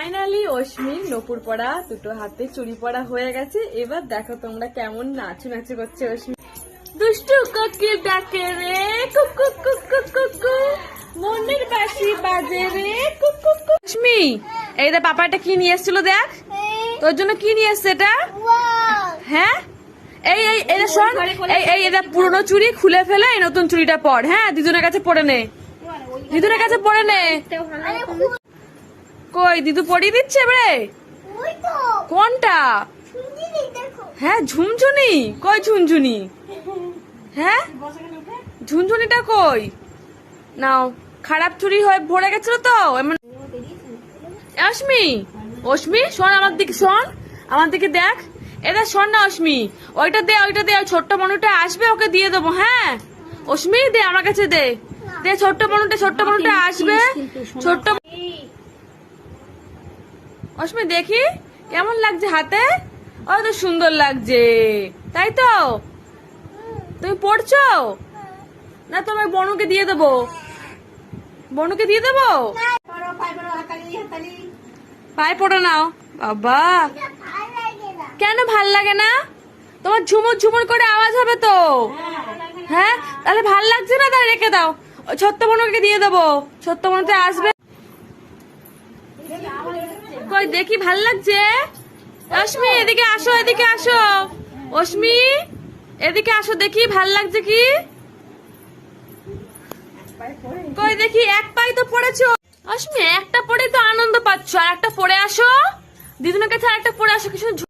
Finally অশ্মিন নপুর পড়া দুটো হাতে চুড়ি পড়া হয়ে গেছে। এবার দেখো তোমরা কেমন নাচু নাচু করছে অশ্মিন দুষ্টু কোকিল ডাকে রে? কুকু কুকু কুকু মনের বাসি বাজে রে? কুকু কুকু অশ্মি এই দে পাপাটা কি নিয়ে এসেছিল দেখ। তোর জন্য কি নিয়ে এসছে এটা? হ্যাঁ? এই এই এটা শোন এই এই এটা পুরনো চুড়ি খুলে ফেলে এই নতুন চুড়িটা পর। হ্যাঁ দিদুনের কাছে পড়ে নে। দিদুনের কাছে পড়ে নে। কই দিদু পড়িয়ে দিচ্ছে রে কোনটা? হ্যাঁ ঝুমঝুনি? কই ঝুনঝুনি? হ্যাঁ? ঝুনঝুনিটা কই? নাও খারাপ চুরি হয়ে ভরে গেছিল তো এমন অশ্মি অশ্মি শোন আমার দিকে শোন আমার দিকে দেখ। এটা শোন না অশ্মি ওইটা দে ওইটা দে ছোট্ট মনুটা আসবে ওকে দিয়ে দেবো হ্যাঁ? অশ্মি দে আমার কাছে দে। দে ছোট্ট মনুটা ছোট্ট মনুটা আসবে। ছোট্ট অশ্মি দেখি, কেমন লাগছে হাতে? ও তো সুন্দর লাগছে। তাই তো? তুমি পড়ছো? না তোমার বনুকে দিয়ে দেবো। বনুকে দিয়ে দেবো? পায়ে পড়ে নাও বাবা। কেন ভালো লাগে না? তোমার ঝুমুর ঝুমুর করে আওয়াজ হবে তো? হ্যাঁ? তাহলে ভালো লাগছে না? তাহলে রেখে দাও। ছোট্ট বনুকে দিয়ে দেবো। ছোট্ট বনুতে আসবে। কই দেখি ভালো লাগছে। অশ্মি, এদিকে আসো এদিকে আসো। অশ্মি, এদিকে আসো, দেখি ভালো লাগছে কি? কই দেখি, এক পাই তো পড়েছো। অশ্মি, একটা পড়ে তো আনন্দ পাচ্ছ, আর একটা পড়ে আসো। দিদুনের কাছে আর একটা পড়ে আসো কিছু